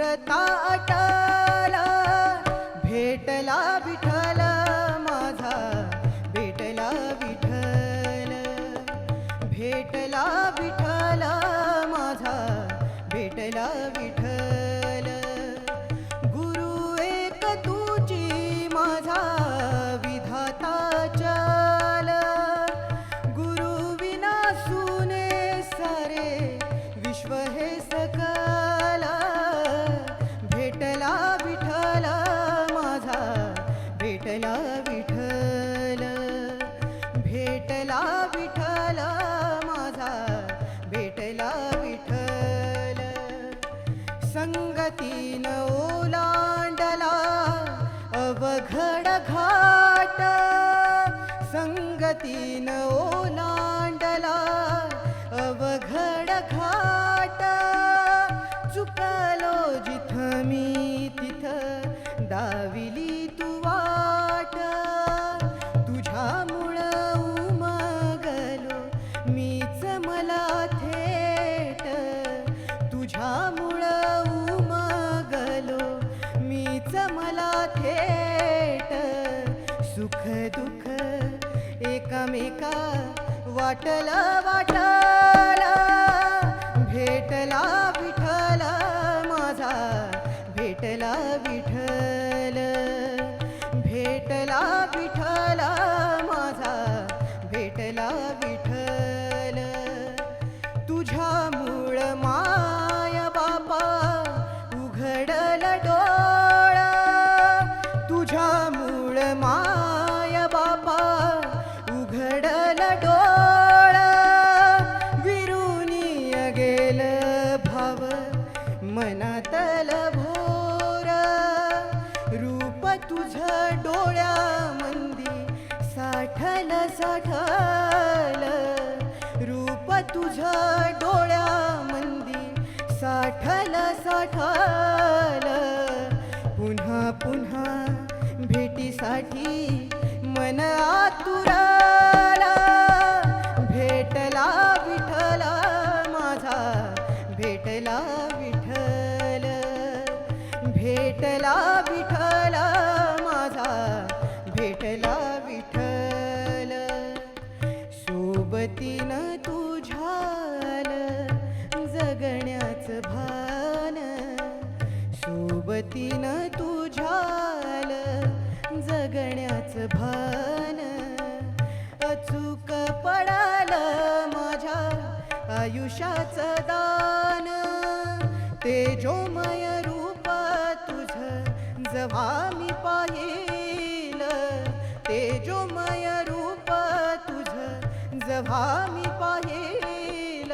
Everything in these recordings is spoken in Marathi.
पुरता अटला भेटला विठल माझा भेटला विठल भेटला विठल माझा भेटला विठल भेटला विठ्ठल भेटला विठ्ठल माझा भेटला विठ्ठल. संगतीन ओलांडला अवघड घाट संगतीन ओ एका वाटला वाटला भेटला विठ्ठल माझा भेटला विठल भेटला विठ्ठल माझा भेटला विठल तुझ्या मूळ मा मनातल भोर रूप तुझ डोळ्या मंदी साठल साठल. रूप तुझ डोळ्या मंदी साठल साठल. पुन्हा पुन्हा भेटीसाठी मन आतुरा भेटला विठल सोबतीनं तुझ्याल जगण्याच भान. सोबतीनं तुझ्याल जगण्याच भान. अचूक पडाल माझ्या आयुष्याचं दान. तेजोमय रूप तुझ जव्हा मी तेजोमय रूप तुझ जव्हा मी पाहिल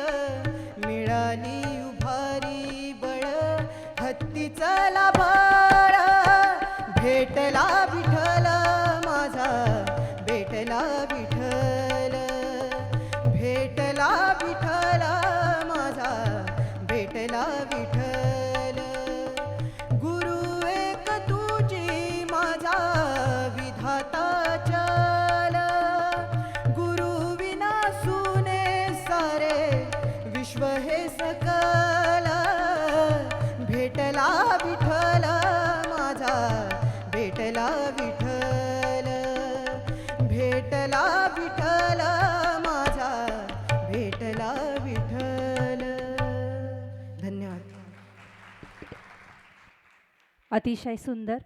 मिळाली उभारी बळ हत्तीचा लाभाळ भेटला विठल माझा भेटला विठल भेटला विठल माझा भेटला विठल भेटला विठ्ठल माझा भेटला विठ्ठल भेटला विठ्ठल माझा भेटला विठ्ठल. धन्यवाद. अतिशय सुंदर.